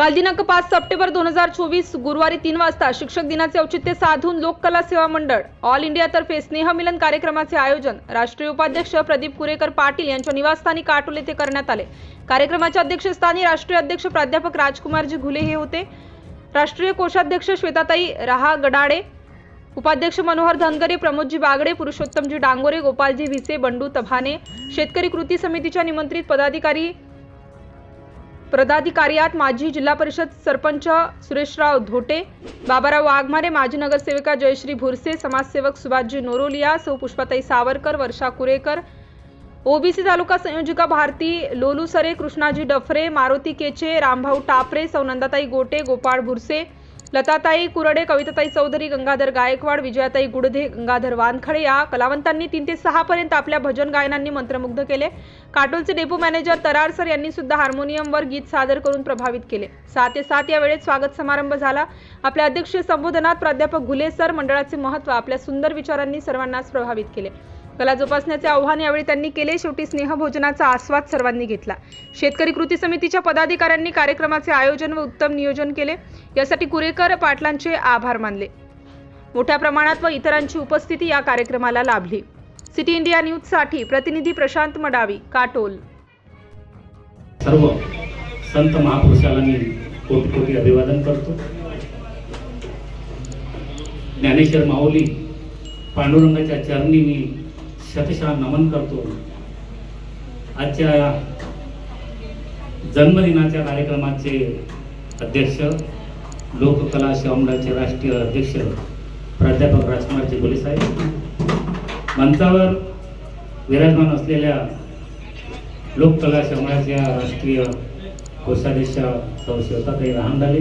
काल दिनांक पाच सप्टेंबर दोन हजार चोवीस गुरुवारी तीन वाजता शिक्षक दिनाचे औचित्य साधून लोककला सेवा मंडळ ऑल इंडियातर्फे स्नेहमिलन कार्यक्रमाचे आयोजन राष्ट्रीय उपाध्यक्ष प्रदीप कुरेकर पाटील यांच्या निवासस्थानी काटोल येथे करण्यात आले. कार्यक्रमाच्या अध्यक्षस्थानी राष्ट्रीय अध्यक्ष प्राध्यापक राजकुमारजी घुले हे होते. राष्ट्रीय कोषाध्यक्ष श्वेताताई रहा गडाडे उपाध्यक्ष मनोहर धनगरे प्रमोदजी बागडे पुरुषोत्तमजी डांगोरे गोपालजी भिसे बंडू तभाने शेतकरी कृती समितीच्या निमंत्रित पदाधिकारी पदाधिकार्यात माजी जिल्हा परिषद सरपंच सुरेशराव धोटे बाबाराव वाघमारे माजी नगरसेविका जयश्री भुरसे समाजसेवक सुभाषजी नोरोलिया सौ पुष्पाताई सावरकर वर्षा कुरेकर ओबीसी तालुका संयोजिका भारती लोलुसरे कृष्णाजी डफरे मारुती केचे रामभाऊ टापरे सौनंदाताई गोटे गोपाळ भुरसे लताताई कुरडे कविताताई चौधरी गंगाधर गायकवाड विजयाताई गुडधे गंगाधर वानखडे या कलावंतांनी तीन ते सहा पर्यंत आपल्या भजन गायनांनी मंत्रमुग्ध केले. काटोलचे डेपो मॅनेजर तरार सर यांनी सुद्धा हार्मोनियमवर गीत सादर करून प्रभावित केले. सहा ते सात या वेळेत स्वागत समारंभ झाला. आपल्या अध्यक्षीय संबोधनात प्राध्यापक घुले सर मंडळाचे महत्त्व आपल्या सुंदर विचारांनी सर्वांनाच प्रभावित केले. कला जोपासण्याचे आव्हान यावेळी त्यांनी केले. शेवटी स्नेहभोजनाचा आस्वाद सर्वांनी घेतला. शेतकरी कृती समितीच्या पदाधिकाऱ्यांनी कार्यक्रमाचे आयोजन व उत्तम नियोजन केले. यासाठी कुरेकर पाटलांचे आभार मानले. मोठ्या प्रमाणात व इतरांची उपस्थिती या कार्यक्रमाला लाभली. सिटी इंडिया न्यूजसाठी प्रतिनिधी प्रशांत मडावी काटोल. सर्व संत महापुरुषाला मी कोटी कोटी अभिवादन करतो. ज्ञानेश्वर माऊली पांडुरंगाच्या चरणी मी शतशः नमन करतो. आजच्या या जन्मदिनाच्या कार्यक्रमाचे अध्यक्ष लोककला शिवमंडळाचे राष्ट्रीय अध्यक्ष प्राध्यापक राजकुमारचे बोले साहेब. मंचावर विराजमान असलेल्या लोककला शिवमंडळाच्या राष्ट्रीय कोषाध्यक्ष सौ शिवताताई झाले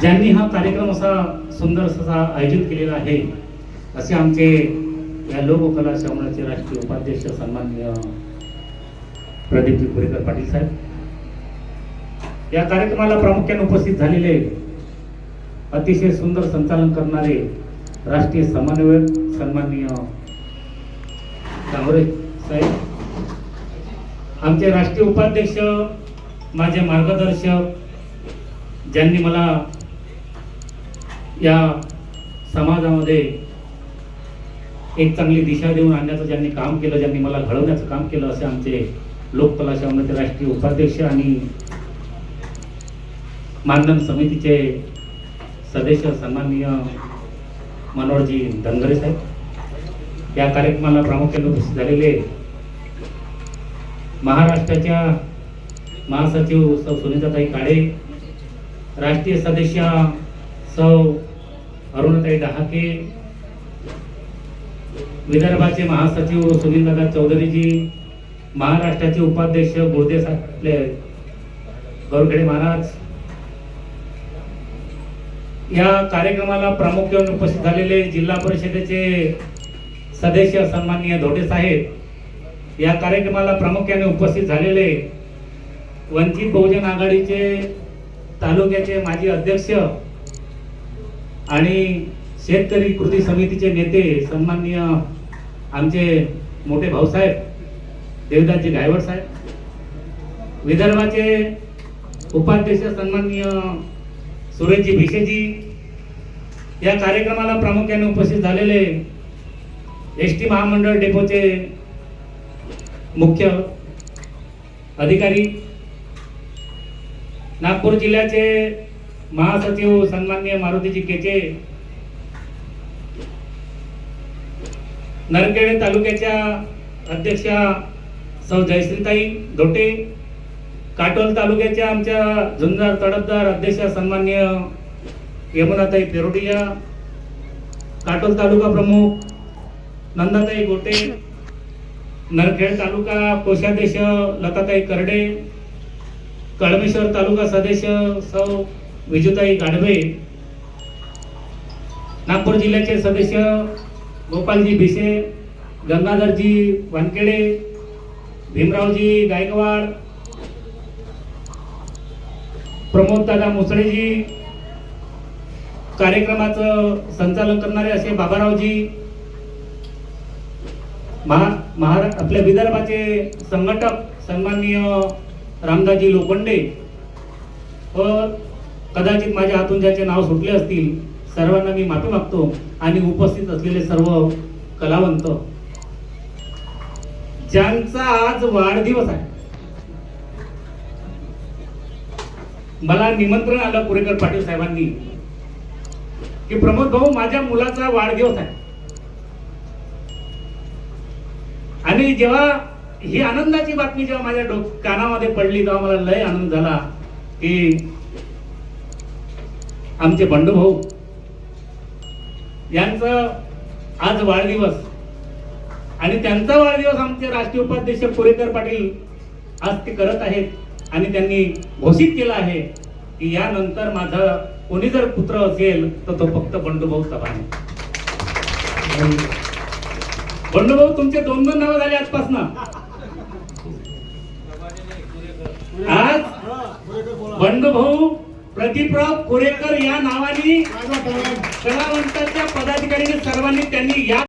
ज्यांनी हा कार्यक्रम असा सुंदर असा आयोजित केलेला आहे असे आमचे या लोककला समाजाचे राष्ट्रीय उपाध्यक्ष सन्माननीय प्रदीपजी कुरेकर पाटील साहेब. या कार्यक्रमाला प्रामुख्याने उपस्थित झालेले अतिशय सुंदर संचालन करणारे राष्ट्रीय समन्वयक सन्माननीय कांबरे साहेब. आमचे राष्ट्रीय उपाध्यक्ष माझे मार्गदर्शक ज्यांनी मला या समाजामध्ये एक चांगली दिशा देऊन आणण्याचं ज्यांनी काम केलं ज्यांनी मला घडवण्याचं काम केलं असे आमचे लोककला शावनाचे राष्ट्रीय उपाध्यक्ष आणि मानधन समितीचे सदस्य सन्माननीय मनोहरजी धनगरे साहेब. या कार्यक्रमाला प्रामुख्याने उपस्थित झालेले महाराष्ट्राच्या महासचिव सौ सुनीताताई काळे राष्ट्रीय सदस्य सौ अरुणताई डहाके विदर्भाचे महासचिव सुनीलदादा चौधरीजी महाराष्ट्राचे उपाध्यक्ष गुरुदेव साहेब आपले गौरखेडे महाराज. या कार्यक्रमाला प्रामुख्याने उपस्थित झालेले जिल्हा परिषदेचे सदस्य सन्माननीय धोटे साहेब या कार्यक्रमाला प्रामुख्याने उपस्थित झालेले वंचित बहुजन आघाडीचे तालुक्याचे माजी अध्यक्ष आणि शेतकरी कृती समितीचे नेते सन्माननीय आमचे मोठे भाऊसाहेब देवदासजी गायवड साहेब विदर्भाचे उपाध्यक्ष सन्माननीय सुरेशजी भिशेजी या कार्यक्रमाला प्रामुख्याने उपस्थित झालेले एस टी महामंडळ डेपोचे मुख्य अधिकारी नागपूर जिल्ह्याचे महासचिव सन्माननीय मारुतीजी केचे नरखेडे तालुक्याच्या अध्यक्षा सौ जयश्रीताई धोटे काटोल तालुक्याच्या आमच्या झुंजार तडफदार अध्यक्ष सन्मान्य यमुनाताई पेरोडिया काटोल तालुका प्रमुख नंदाताई गोटे नरखेड तालुका कोषाध्यक्ष लताताई करडे कळमेश्वर तालुका सदस्य सौ विजुताई गाढवे नागपूर जिल्ह्याचे सदस्य गोपालजी भिसे गंगाधरजी वानखेडे भीमरावजी गायकवाड प्रमोददादा मुसळेजी कार्यक्रमाचं संचालन करणारे असे बाबारावजी महा महारा आपल्या विदर्भाचे संघटक सन्माननीय रामदाजी लोखंडे व कदाचित माझ्या हातून ज्याचे नाव सुटले असतील सर्वांना मी माफी मागतो आणि उपस्थित असलेले सर्व कलावंत ज्यांचा आज वाढदिवस आहे. मला निमंत्रण आलं पुरेकर पाटील साहेबांनी की प्रमोद भाऊ माझ्या मुलाचा वाढदिवस आहे. आणि जेव्हा ही आनंदाची बातमी जेव्हा माझ्या डोक कानामध्ये पडली तेव्हा मला लय आनंद झाला की आमचे बंडू भाऊ यांचं आज वाढदिवस. आणि त्यांचा वाढदिवस आमचे राष्ट्रीय उपाध्यक्ष पुरेकर पाटील आज ते करत आहेत आणि त्यांनी घोषित केलं आहे की यानंतर माझा कोणी जर पुत्र असेल तर तो फक्त बंडूभाऊ चव्हाण. बंडूभाऊ तुमचे दोन दोन नावं झाले आजपासनं. आज बंडूभाऊ प्रदीपराव कुरेकर या नावाने कलावंताच्या पदाधिकाऱ्यांनी सर्वांनी त्यांनी या